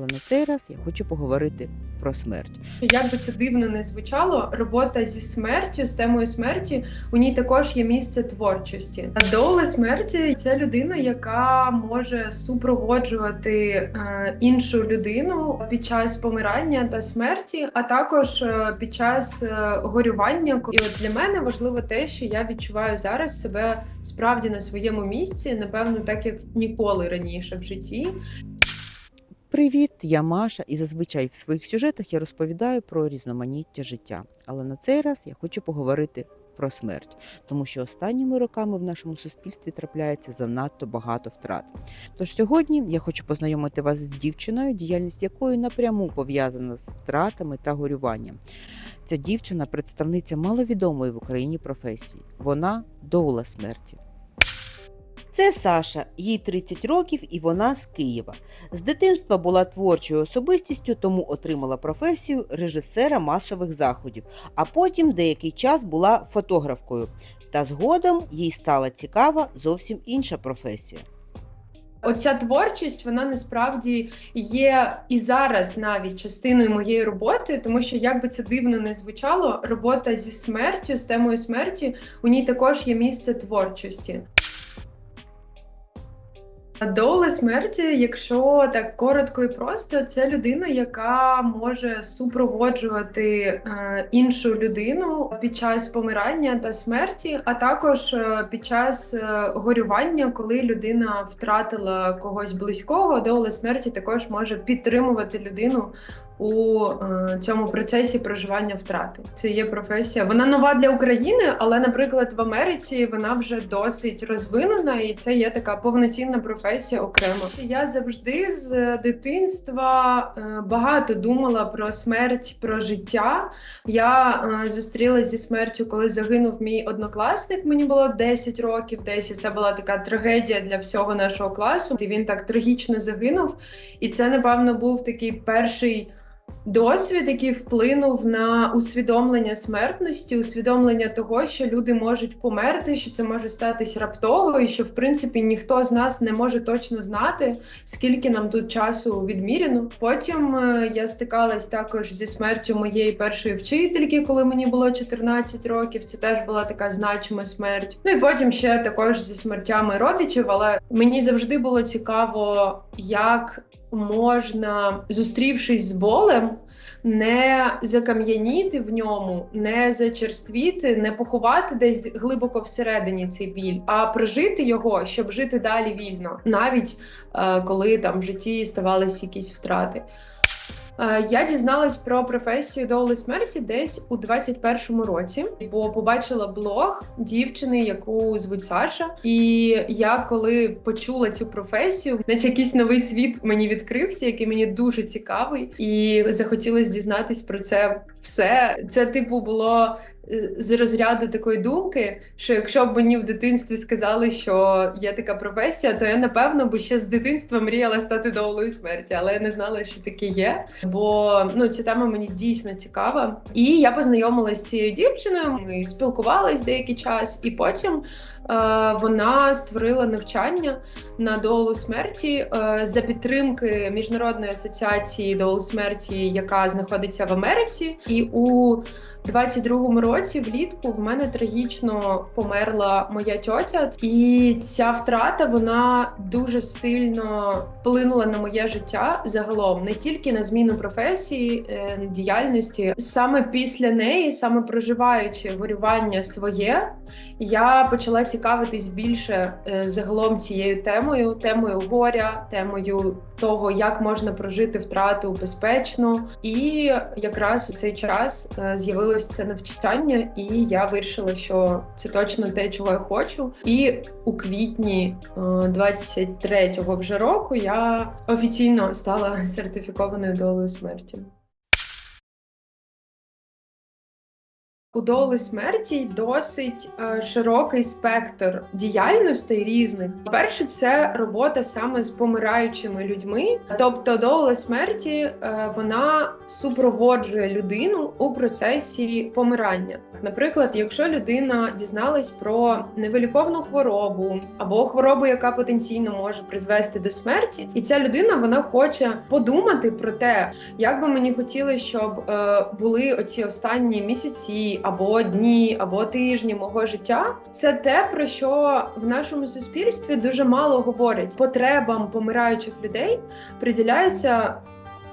Але на цей раз я хочу поговорити про смерть. Як би це дивно не звучало, робота зі смертю, з темою смерті, у ній також є місце творчості. Доула смерті це людина, яка може супроводжувати е, іншу людину під час помирання та смерті, а також е, під час е, горювання. І от для мене важливо те, що я відчуваю зараз себе справді на своєму місці, напевно, так як ніколи раніше в житті. Привіт, я Маша, і зазвичай в своїх сюжетах я розповідаю про різноманіття життя. Але на цей раз я хочу поговорити про смерть, тому що останніми роками в нашому суспільстві трапляється занадто багато втрат. Тож сьогодні я хочу познайомити вас з дівчиною, діяльність якої напряму пов'язана з втратами та горюванням. Ця дівчина представниця маловідомої в Україні професії. Вона доула смерті. Це Саша, їй 30 років, і вона з Києва. З дитинства була творчою особистістю, тому отримала професію режисера масових заходів, а потім деякий час була фотографкою. Та згодом їй стала цікава зовсім інша професія. Оця творчість, вона насправді є і зараз навіть частиною моєї роботи, тому що як би це дивно не звучало, робота зі смертю, з темою смерті, у ній також є місце творчості. Доула смерті, якщо так коротко і просто, це людина, яка може супроводжувати е, іншу людину під час помирання та смерті, а також е, під час е, горювання, коли людина втратила когось близького, доула смерті також може підтримувати людину у е, цьому процесі проживання втрати. Це є професія. Вона нова для України, але, наприклад, в Америці вона вже досить розвинена, і це є така повноцінна професія окремо. Я завжди з дитинства е, багато думала про смерть, про життя. Я е, зустрілася зі смертю, коли загинув мій однокласник. Мені було 10 років. 10. це була така трагедія для всього нашого класу. І він так трагічно загинув. І це, напевно, був такий перший. Досвід, який вплинув на усвідомлення смертності, усвідомлення того, що люди можуть померти, що це може статись раптово, і що в принципі ніхто з нас не може точно знати, скільки нам тут часу відміряно. Потім е, я стикалась також зі смертю моєї першої вчительки, коли мені було 14 років. Це теж була така значима смерть. Ну і потім ще також зі смертями родичів. Але мені завжди було цікаво, як можна, зустрівшись з болем, не закам'яніти в ньому, не зачерствіти, не поховати десь глибоко всередині цей біль, а прожити його, щоб жити далі вільно, навіть е, коли там в житті ставалися якісь втрати. Е, Я дізналась про професію доули смерті десь у 21-му році, бо побачила блог дівчини, яку звуть Саша. І я коли почула цю професію, наче якийсь новий світ мені відкрився, який мені дуже цікавий, і захотілося дізнатись про це все. Це типу було з розряду такої думки, що якщо б мені в дитинстві сказали, що є така професія, то я напевно би ще з дитинства мріяла стати доулою смерті, але я не знала, що таке є. Бо ну ця тема мені дійсно цікава. І я познайомилася з цією дівчиною. Ми спілкувались деякий час, і потім е, вона створила навчання на доулу смерті е, за підтримки міжнародної асоціації доул смерті, яка знаходиться в Америці, і у 22-му році влітку в мене трагічно померла моя тьотя, і ця втрата вона дуже сильно вплинула на моє життя загалом, не тільки на зміну професії, е, діяльності. Саме після неї, саме проживаючи горювання своє, я почала цікавитись більше е, загалом цією темою, темою горя, темою того, як можна прожити втрату безпечно. І якраз у цей час з'явилося з'явилось це навчання, і я вирішила, що це точно те, чого я хочу. І у квітні е, 23-го вже року я офіційно стала сертифікованою долею смерті. У долі смерті досить е, широкий спектр діяльностей різних. Перше, це робота саме з помираючими людьми. Тобто, доля смерті е, вона супроводжує людину у процесі помирання. Наприклад, якщо людина дізналась про невиліковну хворобу або хворобу, яка потенційно може призвести до смерті, і ця людина вона хоче подумати про те, як би мені хотілося, щоб е, були оці останні місяці, або дні, або тижні мого життя. Це те, про що в нашому суспільстві дуже мало говорять. Потребам помираючих людей приділяється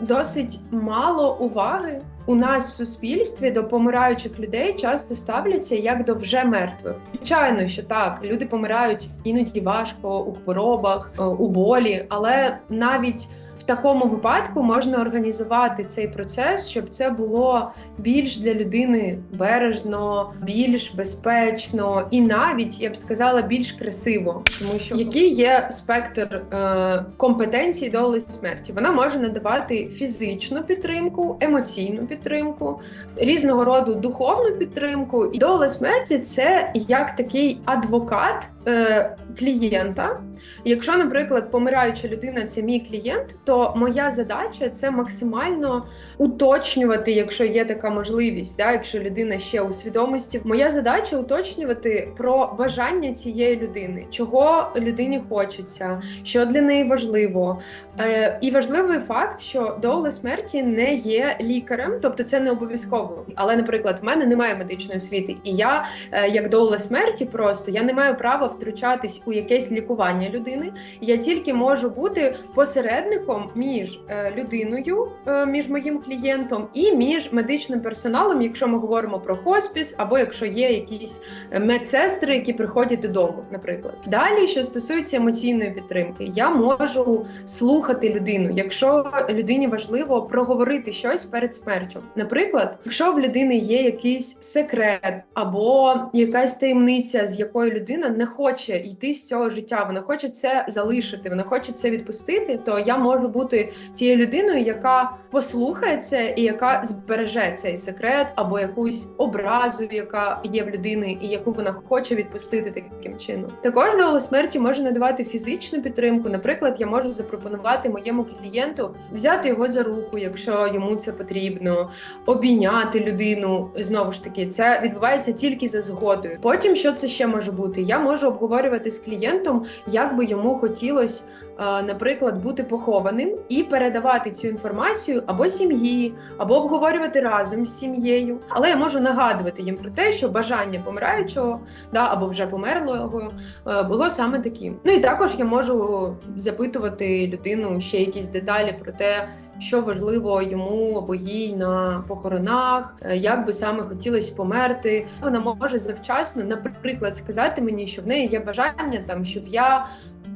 досить мало уваги. У нас в суспільстві до помираючих людей часто ставляться як до вже мертвих. Звичайно, що так, люди помирають іноді важко у хворобах, е, у болі, але навіть в такому випадку можна організувати цей процес, щоб це було більш для людини бережно, більш безпечно і навіть я б сказала більш красиво, тому що який є спектр е, компетенцій до смерті? Вона може надавати фізичну підтримку, емоційну підтримку, різного роду духовну підтримку. І доля смерті це як такий адвокат е, клієнта. Якщо, наприклад, помираюча людина це мій клієнт, то моя задача це максимально уточнювати, якщо є така можливість, да, якщо людина ще у свідомості. Моя задача уточнювати про бажання цієї людини, чого людині хочеться, що для неї важливо. Е, і важливий факт, що доля смерті не є лікарем, тобто це не обов'язково. Але, наприклад, в мене немає медичної освіти, і я, е, як доля смерті, просто я не маю права втручатись у якесь лікування людини. Я тільки можу бути посередником між е, людиною, е, між моїм клієнтом і між медичним персоналом, якщо ми говоримо про хоспіс, або якщо є якісь е, медсестри, які приходять додому, наприклад. Далі, що стосується емоційної підтримки, я можу слухати людину, якщо людині важливо проговорити щось перед смертю. Наприклад, якщо в людини є якийсь секрет або якась таємниця, з якою людина не хоче йти з цього життя, вона хоче це залишити, вона хоче це відпустити, то я можу бути тією людиною, яка послухає це і яка збереже цей секрет або якусь образу, яка є в людини, і яку вона хоче відпустити таким чином. Також до смерті може надавати фізичну підтримку. Наприклад, я можу запропонувати моєму клієнту взяти його за руку, якщо йому це потрібно, обійняти людину. Знову ж таки, це відбувається тільки за згодою. Потім що це ще може бути? Я можу обговорювати з клієнтом, як би йому хотілося, е, наприклад, бути похованим і передавати цю інформацію або сім'ї, або обговорювати разом з сім'єю. Але я можу нагадувати їм про те, що бажання помираючого да, або вже померлого е, було саме таким. Ну і також я можу запитувати людину ще якісь деталі про те. Що важливо йому або їй на похоронах, е, як би саме хотілося померти. Вона може завчасно, наприклад, сказати мені, що в неї є бажання там, щоб я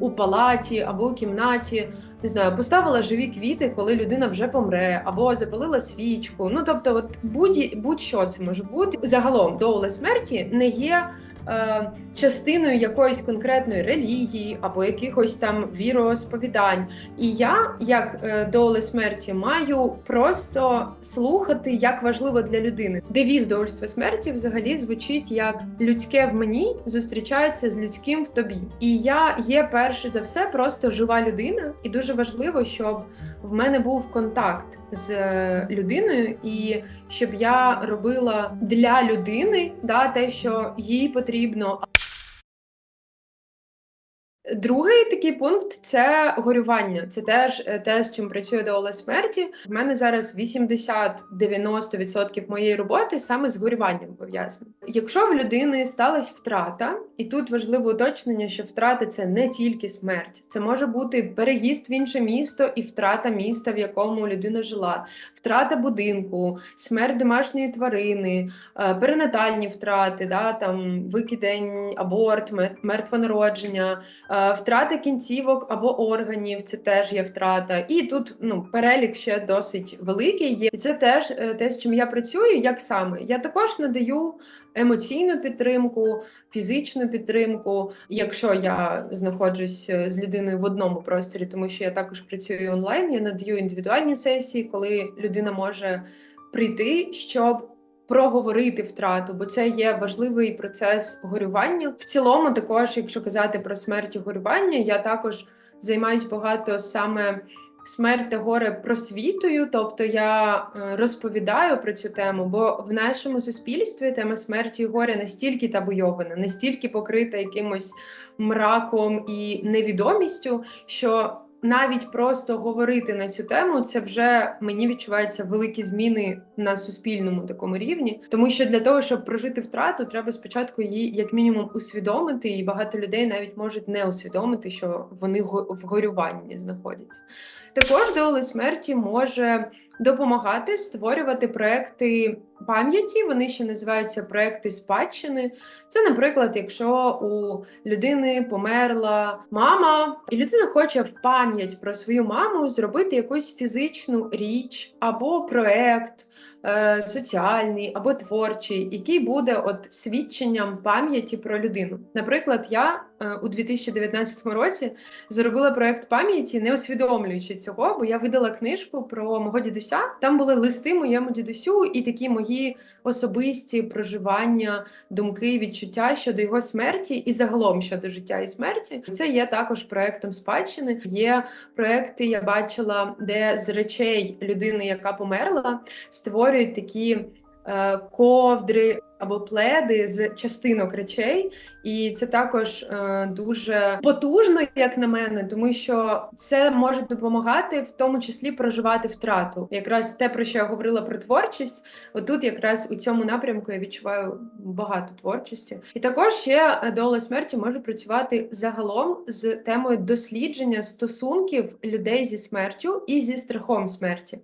у палаті або у кімнаті не знаю, поставила живі квіти, коли людина вже помре, або запалила свічку. Ну тобто, от будь- будь-що це може бути. Загалом доля смерті не є. Е, Частиною якоїсь конкретної релігії або якихось там віросповідань, і я, як е, доля смерті, маю просто слухати, як важливо для людини. Девіз довольства смерті взагалі звучить як людське в мені зустрічається з людським в тобі. І я є перше за все просто жива людина, і дуже важливо, щоб в мене був контакт з е, людиною, і щоб я робила для людини да, те, що їй потрібно. Другий такий пункт це горювання. Це теж е, те, з чим працює доля смерті. В мене зараз 80-90% моєї роботи саме з горюванням пов'язано. Якщо в людини сталася втрата, і тут важливе уточнення, що втрата це не тільки смерть, це може бути переїзд в інше місто і втрата міста, в якому людина жила, втрата будинку, смерть домашньої тварини, е, перинатальні втрати, да, там викидень, аборт, мер- мертвонародження. Е, Втрата кінцівок або органів це теж є втрата. І тут ну перелік ще досить великий є. І це теж е, те, з чим я працюю. Як саме я також надаю емоційну підтримку, фізичну підтримку, якщо я знаходжусь е, з людиною в одному просторі, тому що я також працюю онлайн. Я надаю індивідуальні сесії, коли людина може прийти, щоб проговорити втрату, бо це є важливий процес горювання. В цілому, також, якщо казати про смерть і горювання, я також займаюсь багато саме смерть та горе просвітою, тобто я е, розповідаю про цю тему, бо в нашому суспільстві тема смерті і горя настільки табуйована, настільки покрита якимось мраком і невідомістю, що навіть просто говорити на цю тему, це вже мені відчуваються великі зміни на суспільному такому рівні. Тому що для того, щоб прожити втрату, треба спочатку її як мінімум усвідомити, і багато людей навіть можуть не усвідомити, що вони в горюванні знаходяться. Також доля смерті може допомагати створювати проекти пам'яті. Вони ще називаються проекти спадщини. Це, наприклад, якщо у людини померла мама, і людина хоче в пам'ять про свою маму зробити якусь фізичну річ або проект е, соціальний або творчий, який буде от свідченням пам'яті про людину. Наприклад, я у 2019 році зробила проект пам'яті, не усвідомлюючи цього, бо я видала книжку про мого дідуся. Там були листи моєму дідусю і такі мої особисті проживання, думки, відчуття щодо його смерті і загалом щодо життя і смерті. Це є також проектом спадщини. Є проекти, я бачила, де з речей людини, яка померла, створюють такі е, ковдри або пледи з частинок речей, і це також е, дуже потужно, як на мене, тому що це може допомагати в тому числі проживати втрату. Якраз те, про що я говорила про творчість, отут, якраз у цьому напрямку, я відчуваю багато творчості. І також ще е, доля смерті може працювати загалом з темою дослідження стосунків людей зі смертю і зі страхом смерті.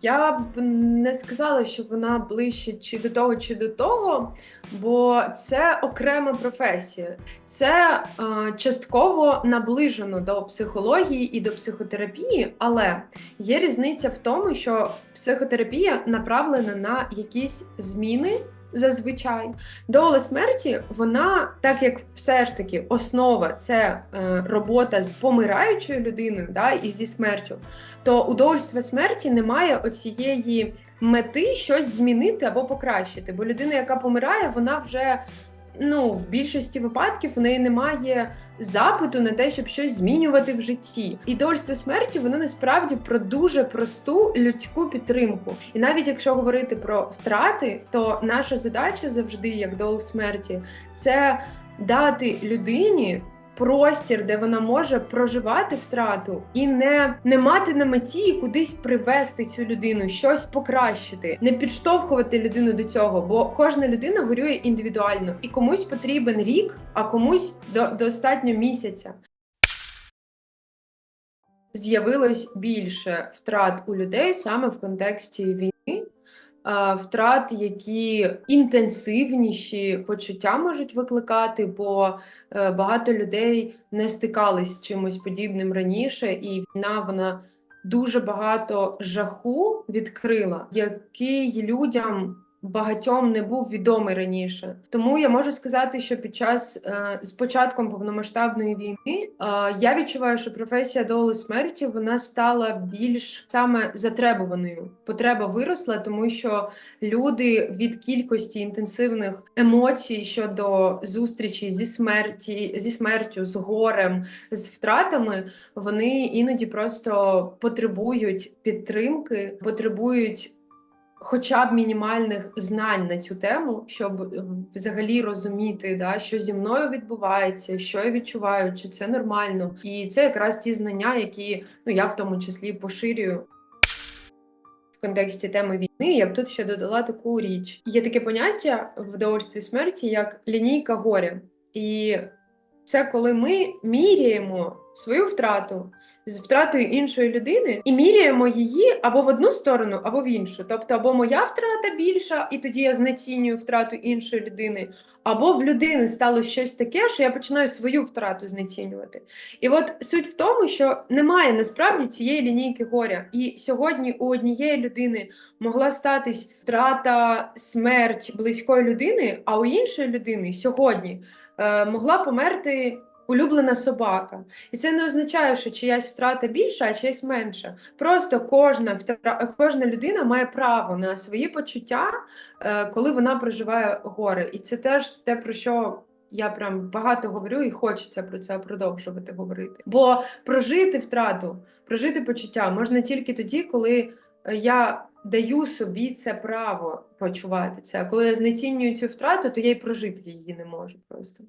Я б не сказала, що вона ближче чи до того, чи до того, бо це окрема професія. Це е, частково наближено до психології і до психотерапії, але є різниця в тому, що психотерапія направлена на якісь зміни. Зазвичай доля смерті, вона, так як все ж таки основа це е, робота з помираючою людиною, да, і зі смертю, то у довольства смерті немає оцієї мети щось змінити або покращити. Бо людина, яка помирає, вона вже ну, в більшості випадків у неї немає запиту на те, щоб щось змінювати в житті. І довольство смерті воно насправді про дуже просту людську підтримку. І навіть якщо говорити про втрати, то наша задача завжди, як дол смерті, це дати людині простір, де вона може проживати втрату і не, не мати на меті кудись привести цю людину, щось покращити, не підштовхувати людину до цього, бо кожна людина горює індивідуально, і комусь потрібен рік, а комусь до, достатньо місяця. З'явилось більше втрат у людей саме в контексті війни. А, Втрат, які інтенсивніші почуття можуть викликати, бо е, багато людей не стикались з чимось подібним раніше, і війна вона дуже багато жаху відкрила, який людям багатьом не був відомий раніше. Тому я можу сказати, що під час е, з початком повномасштабної війни е, я відчуваю, що професія доли смерті вона стала більш саме затребуваною. Потреба виросла, тому що люди від кількості інтенсивних емоцій щодо зустрічі зі смерті, зі смертю, з горем, з втратами, вони іноді просто потребують підтримки, потребують. Хоча б мінімальних знань на цю тему, щоб е, взагалі розуміти, да, що зі мною відбувається, що я відчуваю, чи це нормально, і це якраз ті знання, які ну я в тому числі поширюю в контексті теми війни. Я б тут ще додала таку річ. Є таке поняття в довольстві смерті як лінійка горя, і це коли ми міряємо свою втрату з втратою іншої людини і міряємо її або в одну сторону, або в іншу. Тобто, або моя втрата більша, і тоді я знецінюю втрату іншої людини, або в людини стало щось таке, що я починаю свою втрату знецінювати. І от суть в тому, що немає насправді цієї лінійки горя. І сьогодні у однієї людини могла статись втрата, смерть близької людини, а у іншої людини сьогодні могла померти улюблена собака. І це не означає, що чиясь втрата більша, а чиясь менша. Просто кожна кожна людина має право на свої почуття, е, коли вона проживає горе. І це теж те, про що. Я прям багато говорю і хочеться про це продовжувати говорити. Бо прожити втрату, прожити почуття можна тільки тоді, коли е, я даю собі це право почувати це. А коли я знецінюю цю втрату, то я й прожити її не можу просто.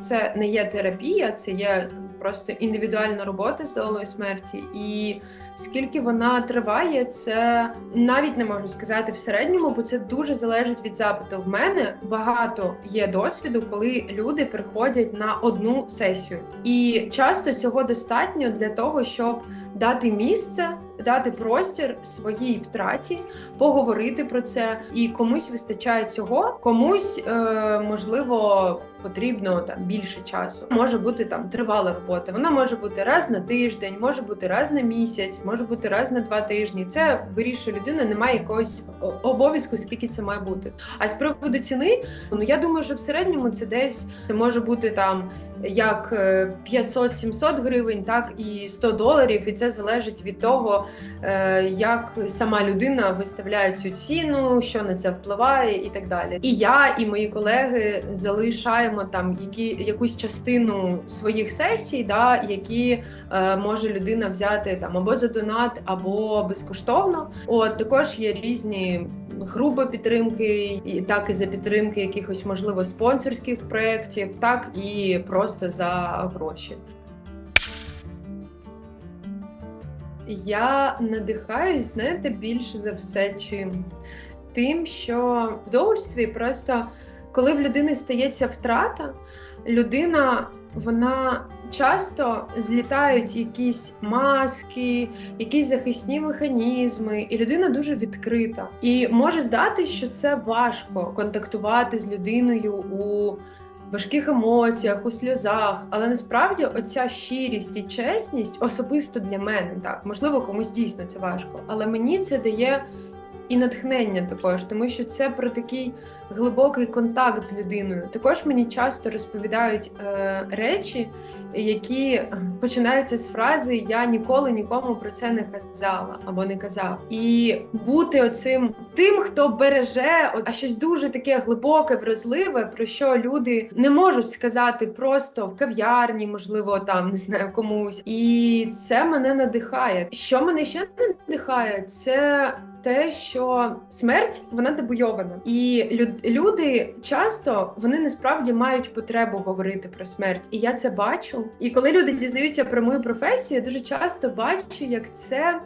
Це не є терапія, це є просто індивідуальна робота з долою смерті. І скільки вона триває, це навіть не можу сказати в середньому, бо це дуже залежить від запиту. В мене багато є досвіду, коли люди приходять на одну сесію, і часто цього достатньо для того, щоб дати місце, дати простір своїй втраті, поговорити про це. І комусь вистачає цього, комусь е, можливо потрібно там більше часу. Може бути там тривала робота. Вона може бути раз на тиждень, може бути раз на місяць, може бути раз на два тижні. Це вирішує людина, немає якогось обов'язку, скільки це має бути. А з приводу ціни, ну я думаю, що в середньому це десь це може бути там як е, 500-700 гривень, так і 100 доларів. І це залежить від того, е, як сама людина виставляє цю ціну, що на це впливає, і так далі. І я, і мої колеги залишаємо там які якусь частину своїх сесій, да, які е, може людина взяти там або за донат, або безкоштовно. От також є різні групи підтримки, так і за підтримки якихось можливо спонсорських проєктів, так і просто за гроші. Я надихаюсь, знаєте, більше за все чим? Тим, що в довольстві просто коли в людини стається втрата, людина вона часто злітають якісь маски, якісь захисні механізми, і людина дуже відкрита. І може здатись, що це важко контактувати з людиною у важких емоціях, у сльозах. Але насправді оця щирість і чесність особисто для мене так, можливо, комусь дійсно це важко, але мені це дає. І натхнення також, тому що це про такий глибокий контакт з людиною. Також мені часто розповідають е, речі, які починаються з фрази Я ніколи нікому про це не казала або не казав. І бути оцим тим, хто береже, а щось дуже таке глибоке, вразливе, про що люди не можуть сказати просто в кав'ярні, можливо, там не знаю комусь. І це мене надихає. Що мене ще надихає, це те, що смерть вона табуйована, і люди часто вони насправді мають потребу говорити про смерть, і я це бачу. І коли люди дізнаються про мою професію, я дуже часто бачу, як це.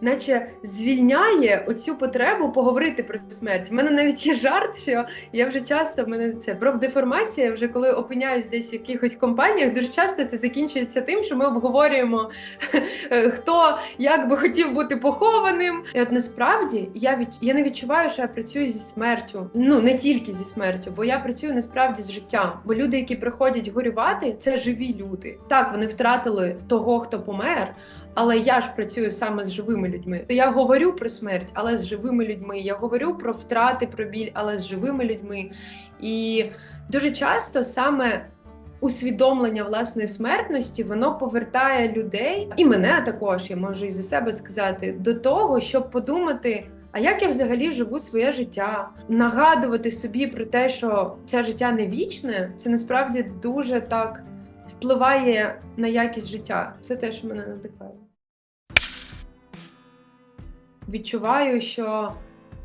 Наче звільняє оцю потребу поговорити про смерть. У мене навіть є жарт, що я вже часто в мене це профдеформація. Вже коли опиняюсь десь в якихось компаніях, дуже часто це закінчується тим, що ми обговорюємо хто як би хотів бути похованим. І от насправді я від я не відчуваю, що я працюю зі смертю. Ну не тільки зі смертю, бо я працюю насправді з життям. Бо люди, які приходять горювати, це живі люди. Так, вони втратили того, хто помер. Але я ж працюю саме з живими людьми. То я говорю про смерть, але з живими людьми. Я говорю про втрати, про біль, але з живими людьми. І дуже часто саме усвідомлення власної смертності воно повертає людей, і мене також я можу і за себе сказати, до того, щоб подумати. А як я взагалі живу своє життя? Нагадувати собі про те, що це життя не вічне, це насправді дуже так впливає на якість життя. Це те, що мене надихає. Відчуваю, що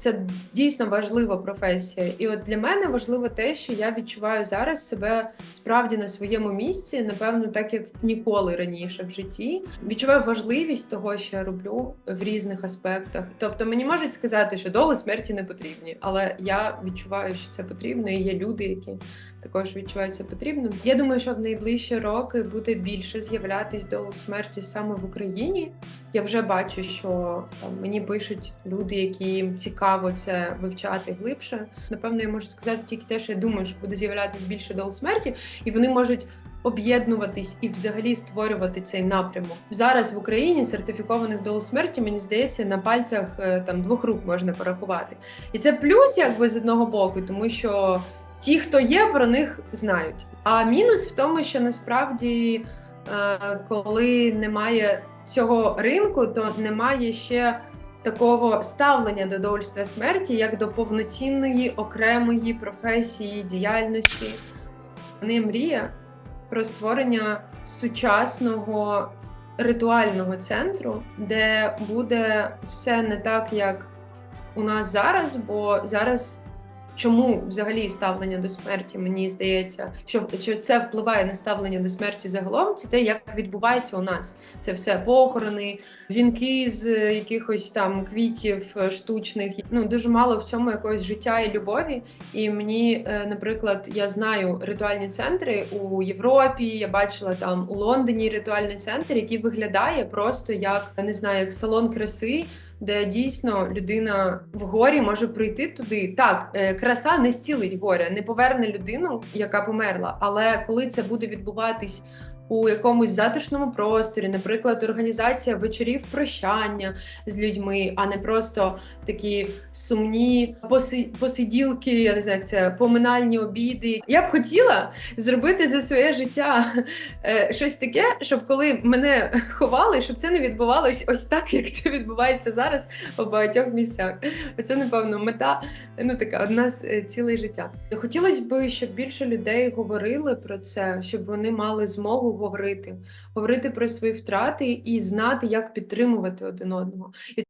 це дійсно важлива професія. І от для мене важливо те, що я відчуваю зараз себе справді на своєму місці, напевно, так як ніколи раніше в житті. Відчуваю важливість того, що я роблю в різних аспектах. Тобто мені можуть сказати, що доли смерті не потрібні, але я відчуваю, що це потрібно, і є люди, які також відчувають це потрібним. Я думаю, що в найближчі роки буде більше з'являтись долу смерті саме в Україні. Я вже бачу, що там мені пишуть люди, які цікаво це вивчати глибше. Напевно, я можу сказати тільки те, що я думаю, що буде з'являтись більше дол смерті, і вони можуть. Об'єднуватись і взагалі створювати цей напрямок зараз в Україні сертифікованих дол смерті, мені здається, на пальцях е, там двох рук можна порахувати, і це плюс, якби з одного боку, тому що ті, хто є, про них знають. А мінус в тому, що насправді, е, коли немає цього ринку, то немає ще такого ставлення до довольства смерті, як до повноцінної окремої професії, діяльності. Вони мрія про створення сучасного ритуального центру, де буде все не так, як у нас зараз, бо зараз. Чому взагалі ставлення до смерті? Мені здається, що, що це впливає на ставлення до смерті загалом. Це те, як відбувається у нас. Це все похорони, вінки з е, якихось там квітів е, штучних. Ну дуже мало в цьому якогось життя і любові. І мені, е, наприклад, я знаю ритуальні центри у Європі. Я бачила там у Лондоні ритуальний центр, який виглядає просто як не знаю, як салон краси. Де дійсно людина в горі може прийти туди. Так, е, краса не зцілить горя, не поверне людину, яка померла. Але коли це буде відбуватись у якомусь затишному просторі, наприклад, організація вечорів прощання з людьми, а не просто такі сумні поси- посиділки, я не знаю, як це поминальні обіди. Я б хотіла зробити за своє життя е, щось таке, щоб коли мене ховали, щоб це не відбувалось ось так, як це відбувається зараз у багатьох місцях. Це, напевно, мета ну така одна з е, цілей життя. Хотілося б, щоб більше людей говорили про це, щоб вони мали змогу говорити, говорити про свої втрати і знати, як підтримувати один одного. І